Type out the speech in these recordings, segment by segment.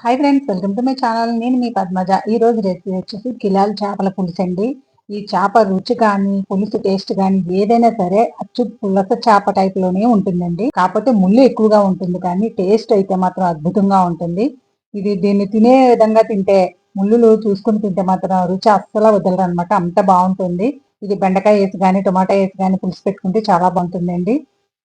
Hi friends welcome to my channel నేను మీ పద్మజ. ఈ రోజు రెసిపీ వచ్చేసి కిలాల్ చేపల పులుసు అండి. ఈ చేప రుచి కానీ పులుసు టేస్ట్ కానీ ఏదైనా సరే అచ్చు పులస చేప టైప్లోనే ఉంటుందండి. కాకపోతే ముళ్ళు ఎక్కువగా ఉంటుంది కానీ టేస్ట్ అయితే మాత్రం అద్భుతంగా ఉంటుంది. ఇది దీన్ని తినే విధంగా తింటే ముళ్ళులు చూసుకుని తింటే మాత్రం రుచి అస్సలు వదలరు అనమాట అంత బాగుంటుంది. ఇది బెండకాయ వేసి కానీ టమాటా వేసి కానీ పులుసు పెట్టుకుంటే చాలా బాగుంటుందండి.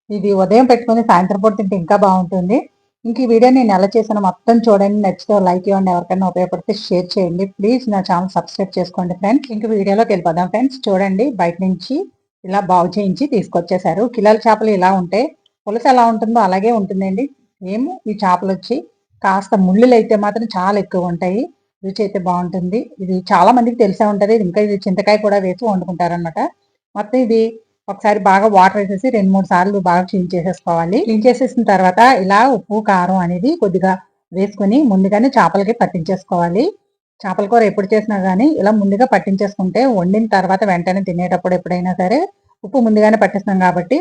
ఇది ఉదయం పెట్టుకుని సాయంత్రం పూట తింటే ఇంకా బాగుంటుంది. ఇంక ఈ వీడియో నేను ఎలా చేసాను మొత్తం చూడండి. నచ్చితే లైక్ ఇవ్వండి. ఎవరికైనా ఉపయోగపడితే షేర్ చేయండి. ప్లీజ్ నా ఛానల్ సబ్స్క్రైబ్ చేసుకోండి ఫ్రెండ్స్. ఇంక వీడియోలోకి వెళ్ళిపోదాం ఫ్రెండ్స్. చూడండి బయట నుంచి ఇలా బాగు చేయించి తీసుకొచ్చేసారు కిలోల చేపలు ఇలా ఉంటే పులుసు ఎలా ఉంటుందో అలాగే ఉంటుందండి. ఏమో ఈ చేపలు వచ్చి కాస్త ముళ్ళులు అయితే మాత్రం చాలా ఎక్కువ ఉంటాయి. రుచి అయితే బాగుంటుంది. ఇది చాలా మందికి తెలిసే ఉంటుంది. ఇంకా ఇది చింతకాయ కూడా వేసి వండుకుంటారు అనమాట మొత్తం ఇది ఒకసారి బాగా వాటర్ వేసేసి రెండు మూడు సార్లు బాగా క్లీన్ చేసేసుకోవాలి. క్లీన్ చేసేసిన తర్వాత ఇలా ఉప్పు కారం అనేది కొద్దిగా వేసుకుని ముందుగానే చేపలకి పట్టించేసుకోవాలి. చేపల కూర ఎప్పుడు చేసినా కానీ ఇలా ముందుగా పట్టించేసుకుంటే వండిన తర్వాత వెంటనే తినేటప్పుడు ఎప్పుడైనా సరే ఉప్పు ముందుగానే పట్టిస్తున్నాం కాబట్టి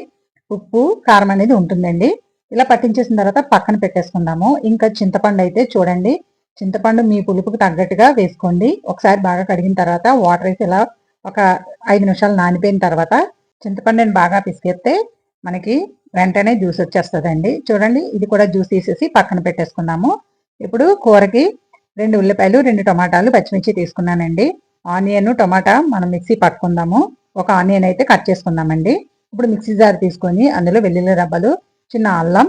ఉప్పు కారం అనేది ఉంటుందండి. ఇలా పట్టించేసిన తర్వాత పక్కన పెట్టేసుకుందాము. ఇంకా చింతపండు అయితే చూడండి. చింతపండు మీ పులుపుకి తగ్గట్టుగా వేసుకోండి. ఒకసారి బాగా కడిగిన తర్వాత వాటర్ వేసి ఇలా ఒక ఐదు నిమిషాలు నానిపోయిన తర్వాత చింతపండుని బాగా పిసికేస్తే మనకి వెంటనే జ్యూస్ వచ్చేస్తుందండి. చూడండి ఇది కూడా జ్యూస్ తీసేసి పక్కన పెట్టేసుకున్నాము ఇప్పుడు కూరకి రెండు ఉల్లిపాయలు రెండు టమాటాలు పచ్చిమిర్చి తీసుకున్నానండి. ఆనియన్ టమాటా మనం మిక్సీ పట్టుకుందాము. ఒక ఆనియన్ అయితే కట్ చేసుకుందామండి. ఇప్పుడు మిక్సీ జార్ తీసుకొని అందులో వెల్లుల్లి రబ్బలు చిన్న అల్లం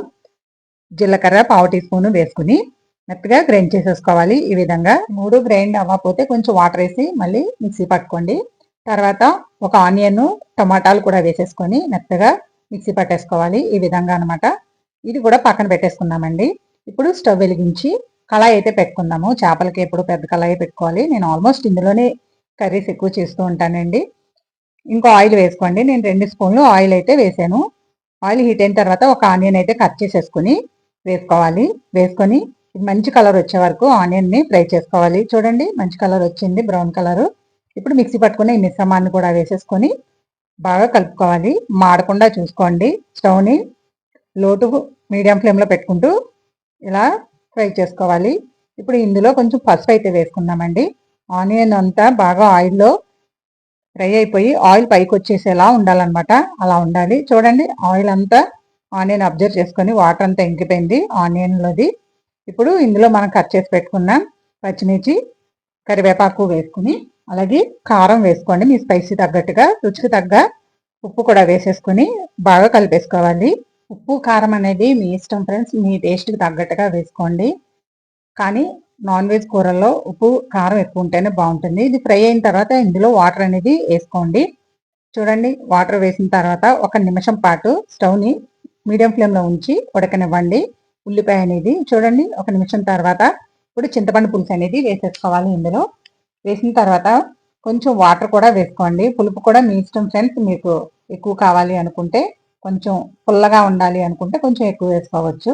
జీలకర్ర పావు టీ స్పూన్ వేసుకుని మెత్తగా గ్రైండ్ చేసేసుకోవాలి. ఈ విధంగా మూడు గ్రైండ్ అవ్వకపోతే కొంచెం వాటర్ వేసి మళ్ళీ మిక్సీ పట్టుకోండి. తర్వాత ఒక ఆనియన్ టమాటాలు కూడా వేసేసుకొని మెత్తగా మిక్సీ పట్టేసుకోవాలి. ఈ విధంగా అనమాట ఇది కూడా పక్కన పెట్టేసుకుందామండి. ఇప్పుడు స్టవ్ వెలిగించి కళాయి అయితే పెట్టుకుందాము. చేపలకి ఎప్పుడు పెద్ద కళాయి పెట్టుకోవాలి. నేను ఆల్మోస్ట్ ఇందులోనే కర్రీస్ ఎక్కువ చేస్తూ ఉంటానండి. ఇంకో ఆయిల్ వేసుకోండి. నేను రెండు స్పూన్లు ఆయిల్ అయితే వేసాను. ఆయిల్ హీట్ అయిన తర్వాత ఒక ఆనియన్ అయితే కట్ చేసేసుకుని వేసుకోవాలి. వేసుకొని మంచి కలర్ వచ్చే వరకు ఆనియన్ని ఫ్రై చేసుకోవాలి. చూడండి మంచి కలర్ వచ్చింది. Brown colour. ఇప్పుడు మిక్సీ పట్టుకుని ఈ మిశ్రమాన్ని కూడా వేసేసుకొని బాగా కలుపుకోవాలి. మాడకుండా చూసుకోండి. స్టవ్ని లోటు మీడియం ఫ్లేమ్లో పెట్టుకుంటూ ఇలా ఫ్రై చేసుకోవాలి. ఇప్పుడు ఇందులో కొంచెం పసుపు అయితే వేసుకుందామండి. ఆనియన్ అంతా బాగా ఆయిల్లో ఫ్రై అయిపోయి ఆయిల్ పైకి వచ్చేసేలా ఉండాలన్నమాట. అలా ఉండాలి. చూడండి ఆయిల్ అంతా ఆనియన్ అబ్జర్వ్ చేసుకొని వాటర్ అంతా ఇంకిపోయింది ఆనియన్లోది. ఇప్పుడు ఇందులో మనం కట్ చేసి పెట్టుకున్నాం పచ్చిమిర్చి కరివేపాకు వేసుకుని అలాగే కారం వేసుకోండి. మీ స్పైసీ తగ్గట్టుగా రుచికి తగ్గ ఉప్పు కూడా వేసేసుకొని బాగా కలిపేసుకోవాలి. ఉప్పు కారం అనేది మీ ఇష్టం ఫ్రెండ్స్ మీ టేస్ట్కి తగ్గట్టుగా వేసుకోండి. కానీ నాన్ వెజ్ కూరల్లో ఉప్పు కారం ఎక్కువ ఉంటేనే బాగుంటుంది. ఇది ఫ్రై అయిన తర్వాత ఇందులో వాటర్ అనేది వేసుకోండి. చూడండి వాటర్ వేసిన తర్వాత ఒక నిమిషం పాటు స్టవ్ని మీడియం ఫ్లేమ్లో ఉంచి ఉడకనివ్వండి. ఉల్లిపాయ అనేది చూడండి ఒక నిమిషం తర్వాత ఇప్పుడు చింతపండు పులుసు అనేది వేసేసుకోవాలి ఇందులో. వేసిన తర్వాత కొంచెం వాటర్ కూడా వేసుకోండి. పులుపు కూడా మీ ఇష్టం ఫ్రెండ్స్ మీకు ఎక్కువ కావాలి అనుకుంటే కొంచెం పుల్లగా ఉండాలి అనుకుంటే కొంచెం ఎక్కువ వేసుకోవచ్చు.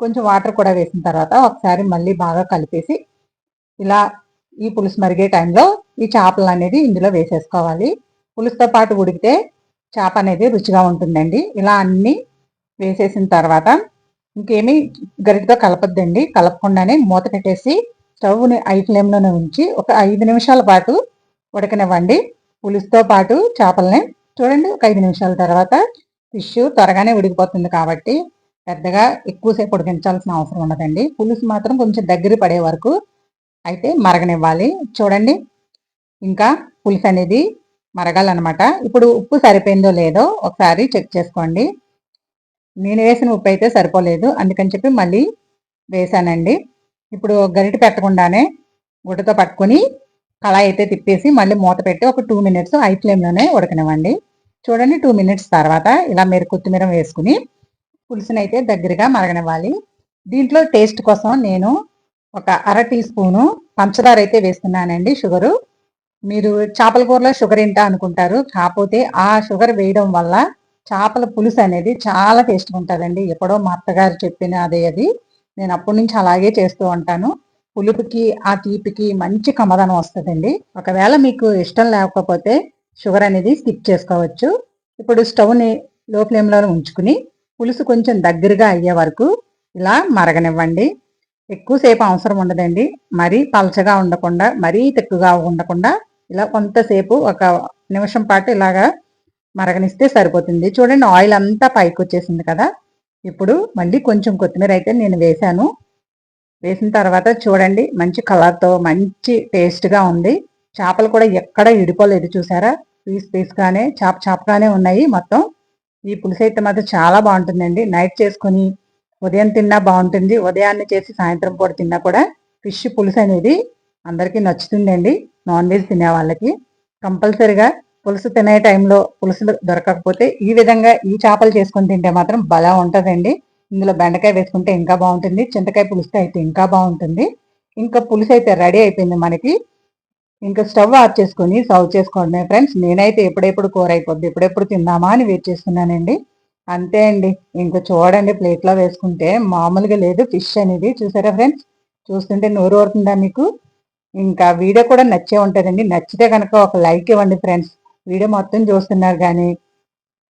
కొంచెం వాటర్ కూడా వేసిన తర్వాత ఒకసారి మళ్ళీ బాగా కలిపేసి ఇలా ఈ పులుసు మరిగే టైంలో ఈ చేపలు అనేది ఇందులో వేసేసుకోవాలి. పులుసుతో పాటు ఉడికితే చేప అనేది రుచిగా ఉంటుందండి. ఇలా అన్నీ వేసేసిన తర్వాత ఇంకేమీ గరిటతో కలపద్దండి. కలపకుండానే మూత పెట్టేసి స్టవ్ని ఐ ఫ్లేమ్లోనే ఉంచి ఒక ఐదు నిమిషాల పాటు ఉడకనివ్వండి. పులుసుతో పాటు చేపల్ని చూడండి ఒక ఐదు నిమిషాల తర్వాత ఫిష్ త్వరగానే ఉడికిపోతుంది కాబట్టి పెద్దగా ఎక్కువసేపు ఉడికించాల్సిన అవసరం ఉండదండి. పులుసు మాత్రం కొంచెం దగ్గర పడే వరకు అయితే మరగనివ్వాలి. చూడండి ఇంకా పులుసు అనేది మరగాలన్నమాట. ఇప్పుడు ఉప్పు సరిపోయిందో లేదో ఒకసారి చెక్ చేసుకోండి. నేను వేసిన ఉప్పు అయితే సరిపోలేదు అందుకని చెప్పి మళ్ళీ వేసానండి. ఇప్పుడు గరిట పెట్టకుండానే గుడ్డతో పట్టుకొని కళాయి అయితే తిప్పేసి మళ్ళీ మూత పెట్టి ఒక టూ మినిట్స్ హై ఫ్లేమ్లోనే ఉడకనివ్వండి. చూడండి టూ మినిట్స్ తర్వాత ఇలా మీరు కొత్తిమీర వేసుకుని పులుసుని అయితే దగ్గరగా మరగనివ్వాలి. దీంట్లో టేస్ట్ కోసం నేను ఒక అర టీ స్పూను పంచదార అయితే వేస్తున్నానండి షుగరు మీరు చేపల కూరలో షుగర్ ఏంటా అనుకుంటారు? కాకపోతే ఆ షుగర్ వేయడం వల్ల చేపల పులుసు అనేది చాలా టేస్ట్గా ఉంటుందండి. ఎప్పుడో మా అత్తగారు చెప్పిన అదే అది. నేను అప్పటి నుంచి అలాగే చేస్తూ ఉంటాను. పులుపుకి ఆ తీపికి మంచి కమదనం వస్తుందండి. ఒకవేళ మీకు ఇష్టం లేకపోతే షుగర్ అనేది స్కిప్ చేసుకోవచ్చు. ఇప్పుడు స్టవ్ని లో ఫ్లేమ్లో ఉంచుకుని పులుసు కొంచెం దగ్గరగా అయ్యే వరకు ఇలా మరగనివ్వండి. ఎక్కువసేపు అవసరం ఉండదండి. మరీ పలచగా ఉండకుండా మరీ తెక్కుగా ఉండకుండా ఇలా కొంతసేపు ఒక నిమిషం పాటు ఇలాగా మరగనిస్తే సరిపోతుంది. చూడండి ఆయిల్ అంతా పైకి వచ్చేసింది కదా. ఇప్పుడు మళ్ళీ కొంచెం కొత్తిమీర అయితే నేను వేశాను. వేసిన తర్వాత చూడండి మంచి కలర్తో మంచి టేస్ట్గా ఉంది. చేపలు కూడా ఎక్కడ ఇడిపోలేదు చూసారా? పీస్ పీస్గానే చాప చాపగానే ఉన్నాయి మొత్తం. ఈ పులుసు అయితే మాత్రం చాలా బాగుంటుందండి. నైట్ చేసుకొని ఉదయం తిన్నా బాగుంటుంది. ఉదయాన్నే చేసి సాయంత్రం పూట తిన్నా కూడా ఫిష్ పులుసు అనేది అందరికీ నచ్చుతుందండి. నాన్ వెజ్ తినే వాళ్ళకి. కంపల్సరిగా పులుసు తినే టైంలో పులుసులు దొరకకపోతే ఈ విధంగా ఈ చేపలు చేసుకొని తింటే మాత్రం బలా ఉంటుందండి. ఇందులో బెండకాయ వేసుకుంటే ఇంకా బాగుంటుంది. చింతకాయ పులుసు అయితే ఇంకా బాగుంటుంది. ఇంకా పులుసు అయితే రెడీ అయిపోయింది మనకి. ఇంకా స్టవ్ ఆఫ్ చేసుకొని సర్వ్ చేసుకోండి ఫ్రెండ్స్. నేనైతే ఎప్పుడెప్పుడు కూర అయిపోద్ది ఎప్పుడెప్పుడు తిందామా అని వెయిట్ చేస్తున్నానండి. అంతే అండి. ఇంకా చూడండి ప్లేట్లో వేసుకుంటే మామూలుగా లేదు ఫిష్ అనేది. చూసారా ఫ్రెండ్స్? చూస్తుంటే నోరు ఊరుతుందా మీకు? ఇంకా వీడియో కూడా నచ్చే ఉంటుందండి. నచ్చితే కనుక ఒక లైక్ ఇవ్వండి ఫ్రెండ్స్. వీడియో మొత్తం చూస్తున్నారు కానీ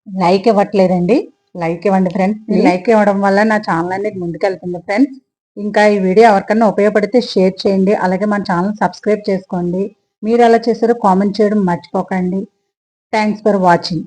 లైక్ ఇవ్వట్లేదండి. లైక్ ఇవ్వండి ఫ్రెండ్స్. లైక్ ఇవ్వడం వల్ల నా ఛానల్ అనేది ముందుకెళ్తుంది ఫ్రెండ్స్. ఇంకా ఈ వీడియో ఎవరికన్నా ఉపయోగపడితే షేర్ చేయండి. అలాగే మన ఛానల్ సబ్స్క్రైబ్ చేసుకోండి. మీరు ఎలా చేశారో కామెంట్ చేయడం మర్చిపోకండి. Thanks for watching.